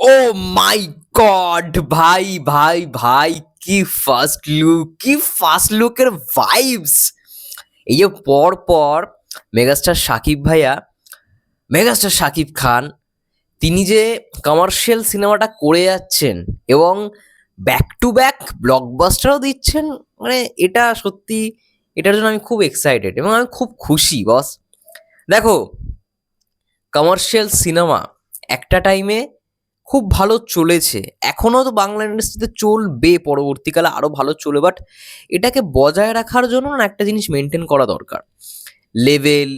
ও মাই god ভাই ভাই ভাই, কি ফার্স্ট লুক কি ফার্স্ট লুকের ভাইবস এই যে পর পর মেগাস্টার সাকিব ভাইয়া মেগাস্টার সাকিব খান, তিনি যে কমার্শিয়াল সিনেমাটা করে যাচ্ছেন এবং ব্যাক টু ব্যাক ব্লকবাস্টারও দিচ্ছেন মানে এটা সত্যি, এটার জন্য আমি খুব এক্সাইটেড এবং আমি খুব খুশি বস দেখো কমার্শিয়াল সিনেমা একটা টাইমে খুব ভালো চলেছে। এখনও তো বাংলা ইন্ডাস্ট্রিতে চলবে, পরবর্তীকালে আরও ভালো চলে বাট এটাকে বজায় রাখার জন্য না একটা জিনিস মেনটেন করা দরকার। লেভেল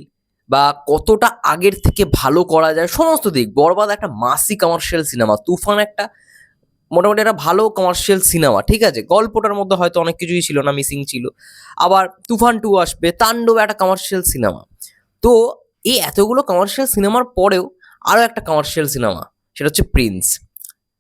বা কতটা আগের থেকে ভালো করা যায়, সমস্ত দিক। বরবাদ একটা মাসি কমার্শিয়াল সিনেমা তুফান একটা মোটামুটি একটা ভালো কমার্শিয়াল সিনেমা ঠিক আছে? গল্পটার মধ্যে হয়তো অনেক কিছুই ছিল না মিসিং ছিল। আবার তুফান টু আসবে, তাণ্ডব একটা কমার্শিয়াল সিনেমা তো এই এতগুলো কমার্শিয়াল সিনেমার পরেও আরও একটা কমার্শিয়াল সিনেমা সেটা হচ্ছে প্রিন্স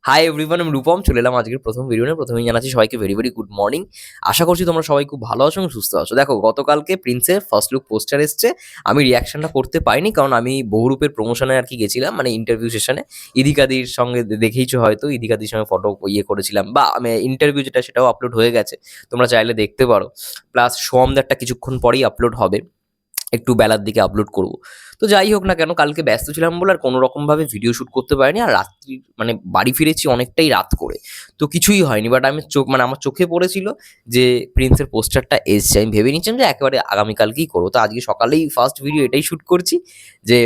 হাই এভরিওয়ান আমি রূপম, চলে এলাম আজকের প্রথম ভিডিও নিয়ে। প্রথমেই জানাচ্ছি সবাইকে ভেরি ভেরি গুড মর্নিং আশা করছি তোমরা সবাই খুব ভালো আছো এবং সুস্থ আছো। দেখো, গতকালকে প্রিন্সের ফার্স্ট লুক পোস্টার এসছে। আমি রিয়াকশনটা করতে পারিনি কারণ আমি বহুরূপের প্রমোশনে আর কি গেছিলাম মানে ইন্টারভিউ সেশনে ইদিকাদির সঙ্গে দেখেইছো হয়তো, ইদিকাদির সঙ্গে ফটো ইয়ে করেছিলাম। বা, আমি ইন্টারভিউ যেটা, সেটাও আপলোড হয়ে গেছে। তোমরা চাইলে দেখতে পারো। প্লাস সোমদারটা কিছুক্ষণ পরেই আপলোড হবে। একটু বেলার দিকে আপলোড করব। তো যাই হোক না কেন, কালকে ব্যস্ত ছিলাম বলে আর কোনো রকমভাবে ভিডিও শ্যুট করতে পারিনি আর রাত্রি মানে বাড়ি ফিরেছি অনেকটাই রাত করে। তো কিছুই হয়নি বাট আমি চোখ মানে আমার চোখে পড়েছিল যে প্রিন্সের পোস্টারটা এসছে। আমি ভেবে নিচ্ছিলাম যে একেবারে আগামীকালকেই করব। তো আজকে সকালেই ফার্স্ট ভিডিও এটাই শ্যুট করছি যে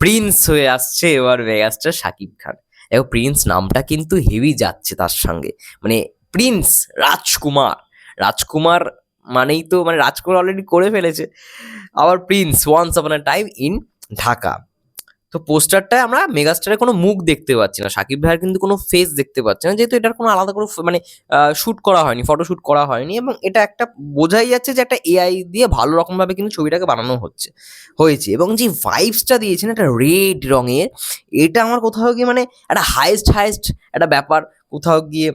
প্রিন্স হয়ে আসছে এবার মেগাস্টার শাকিব খান। দেখো প্রিন্স নামটা কিন্তু হেভি যাচ্ছে তার সঙ্গে। মানে প্রিন্স রাজকুমার রাজকুমার মানেই তো মানে রাজকুমার অলরেডি করে ফেলেছে। আবার prince once upon time in Dhaka. তো পোস্টারটায় আমরা মেগাস্টারের কোনো মুখ দেখতে পাচ্ছি না। সাকিব ভাইয়ের কিন্তু কোনো ফেস দেখতে পাচ্ছি না। যেহেতু এটার কোনো আলাদা কোনো মানে শ্যুট করা হয়নি ফটো শ্যুট করা হয়নি এবং এটা একটা বোঝাই যাচ্ছে যে একটা এআই দিয়ে ভালো রকমভাবে কিন্তু ছবিটাকে বানানো হচ্ছে, হয়েছে। এবং যে ভাইবসটা দিয়েছেন একটা রেড রঙের, এটা আমার কোথাও গিয়ে মানে একটা হাইস্ট হাইস্ট একটা ব্যাপার কোথাও গিয়ে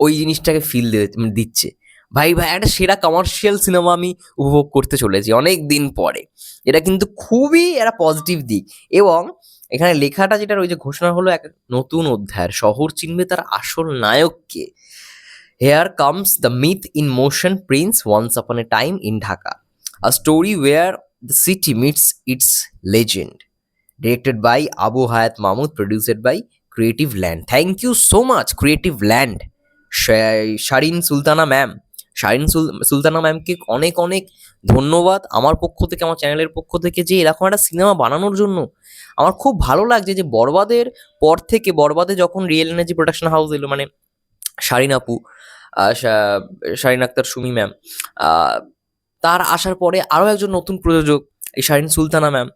ওই জিনিসটাকে ফিল দিচ্ছে। ভাই ভাই, একটা সেরা কমার্শিয়াল সিনেমা আমি উপভোগ করতে চলেছি অনেক দিন পরে। এটা কিন্তু খুবই একটা পজিটিভ দিক এবং এখানে লেখাটা যেটা রয়েছে, ঘোষণা হলো এক নতুন অধ্যায়ের, শহর চিনবে তার আসল নায়ককে। Here comes the myth in motion prince once upon a time in Dhaka a story where the city meets its legend directed by Abu Hayat Mahmud produced by Creative Land thank you so much Creative Land Sharin Sultana ma'am Sharin সুল- সুলতানা ম্যামকে অনেক অনেক ধন্যবাদ আমার পক্ষ থেকে, আমার চ্যানেলের পক্ষ থেকে যে এরকম একটা সিনেমা বানানোর জন্য। আমার খুব ভালো লাগছে যে বরবাদের পর থেকে, বরবাদে যখন রিয়েল এনার্জি প্রোডাকশন হাউস এলো মানে শারিন আপু শারিন আক্তার, সুমি ম্যাম তার আসার পরে আরও একজন নতুন প্রযোজক, এই শারিন সুলতানা ম্যাম।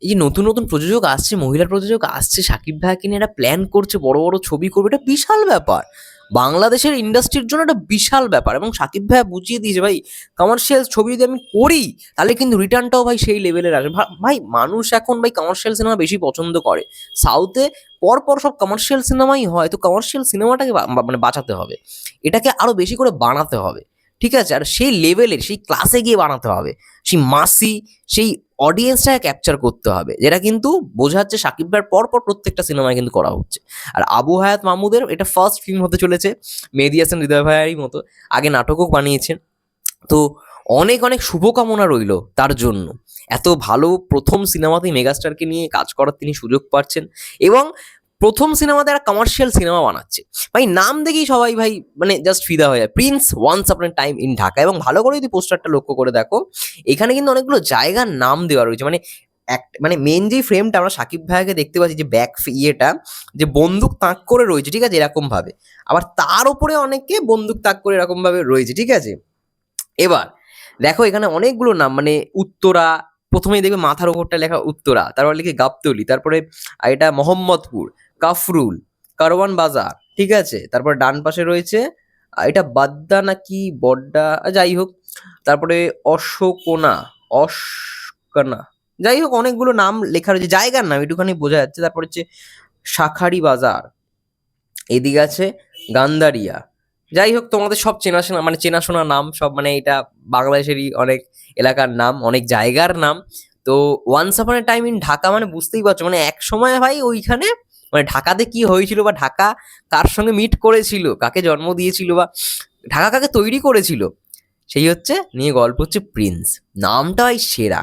এই যে নতুন নতুন প্রযোজক আসছে, মহিলা প্রযোজক আসছে, সাকিব ভাইকে নিয়ে একটা প্ল্যান করছে, বড় বড় ছবি করবে, এটা বিশাল ব্যাপার। বাংলাদেশের ইন্ডাস্ট্রির জন্য একটা বিশাল ব্যাপার এবং সাকিব ভাইয়া বুঝিয়ে দিয়েছে, ভাই কমার্শিয়াল ছবি যদি আমি করি, তাহলে কিন্তু রিটার্নটাও ভাই সেই লেভেলের আসে ভাই, মানুষ এখন ভাই কমার্শিয়াল সিনেমা বেশি পছন্দ করে। সাউথে পরপর পর সব কমার্শিয়াল সিনেমাই হয়, তো কমার্শিয়াল সিনেমাটাকে মানে বাঁচাতে হবে। এটাকে আরও বেশি করে বানাতে হবে। ঠিক আছে? আর সেই লেভেলের সেই ক্লাসে গিয়ে বানাতে হবে। সেই মাসি, সেই অডিয়েন্সটাকে ক্যাপচার করতে হবে, যেটা কিন্তু বোঝাচ্ছে সাকিব ভাইয়ের পর পর প্রত্যেকটা সিনেমায় কিন্তু করা হচ্ছে। আর আবু হায়াত মাহমুদের এটা ফার্স্ট ফিল্ম হতে চলেছে, মেহেদি হাসান, হৃদয় ভাইয়ারই মতো। আগে নাটকও বানিয়েছেন। তো অনেক অনেক শুভকামনা রইল তার জন্য। এত ভালো প্রথম সিনেমাতেই মেগাস্টারকে নিয়ে কাজ করার তিনি সুযোগ পাচ্ছেন। এবং প্রথম সিনেমাতে একটা কমার্শিয়াল সিনেমা বানাচ্ছে। ভাই, নাম দেখেই সবাই ভাই মানে জাস্ট ফিদা হয়ে যায়। প্রিন্স ওয়ান্স আপনার টাইম ইন ঢাকা। এবং ভালো করে যদি পোস্টারটা লক্ষ্য করে দেখো, এখানে কিন্তু অনেকগুলো জায়গার নাম দেওয়া রয়েছে। মানে এক মানে মেন যেই ফ্রেমটা আমরা সাকিব ভাইয়াকে দেখতে পাচ্ছি, যে ব্যাক ইয়েটা, যে বন্দুক তাক করে রয়েছে, ঠিক আছে, এরকমভাবে। আবার তার উপরে অনেকে বন্দুক তাক করে এরকমভাবে রয়েছে, ঠিক আছে? এবার, দেখো এখানে অনেকগুলো নাম মানে উত্তরা, প্রথমেই দেখবে মাথার ওপরটা লেখা উত্তরা, তারপর লিখে গাবতলি, তারপরে এটা মোহাম্মদপুর। কাফরুল, কারওয়ান বাজার, ঠিক আছে? তারপর ডান পাশে রয়েছে এটা বাদ্দা নাকি বড্ডা? যাই হোক, তারপরে অশোকোনা, অশকানা, যাই হোক, অনেকগুলো নাম লেখা রয়েছে, জায়গার নাম একটুখানি বোঝা যাচ্ছে। তারপর হচ্ছে শাখারি বাজার, এদিকে আছে গান্ধারিয়া। যাই হোক, তোমাদের সব চেনাশোনা মানে চেনাশোনা নাম, সব মানে এটা বাংলাদেশেরই অনেক এলাকার নাম, অনেক জায়গার নাম। তো once upon a time in Dhaka মানে বুঝতেই পারছ মানে এক সময় ভাই ওইখানে মানে ঢাকাতে কি হয়েছিল বা ঢাকা কার সঙ্গে মিট করেছিল, কাকে জন্ম দিয়েছিল বা ঢাকা কাকে তৈরি করেছিল, সেই হচ্ছে নিয়ে গল্প হচ্ছে প্রিন্স। নামটা ভাই সেরা।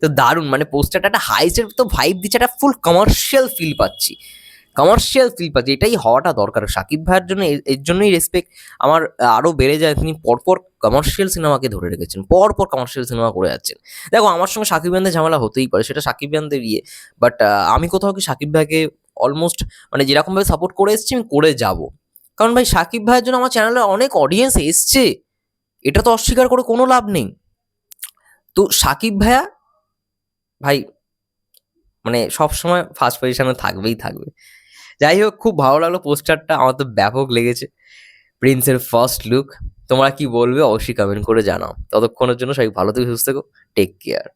তো দারুণ মানে পোস্টারটা একটা হাইসের তো ভাইব দিচ্ছে, একটা ফুল কমার্শিয়াল ফিল পাচ্ছি। কমার্শিয়াল ফিল পাচ্ছি, এটাই হওয়াটা দরকার। সাকিব ভাইয়ের জন্য এর জন্যই রেসপেক্ট আমার আরও বেড়ে যায়। তিনি পরপর কমার্শিয়াল সিনেমাকে ধরে রেখেছেন, পরপর কমার্শিয়াল সিনেমা করে যাচ্ছেন। দেখো, আমার সঙ্গে সাকিব ভাইদের ঝামেলা হতেই পারে, সেটা সাকিব ভাইদের ইয়ে বাট আমি কোথাও কি সাকিব ভাইকে অলমোস্ট মানে যেরকমভাবে সাপোর্ট করে এসেছি আমি করে যাব। কারণ ভাই সাকিব ভাইয়ের জন্য আমার চ্যানেলে অনেক অডিয়েন্স এসছে, এটা তো অস্বীকার করে কোনো লাভ নেই। তো সাকিব ভাইয়া, ভাই মানে সবসময় ফার্স্ট পজিশনে থাকবেই থাকবে। যাই হোক, খুব ভালো লাগল পোস্টারটা আমার তো ব্যাপক লেগেছে। প্রিন্সের ফার্স্ট লুক তোমরা কি বলবে অবশ্যই কমেন্ট করে জানাও। ততক্ষণের জন্য সবাই ভালো থেকে, সুস্থ থেকো টেক কেয়ার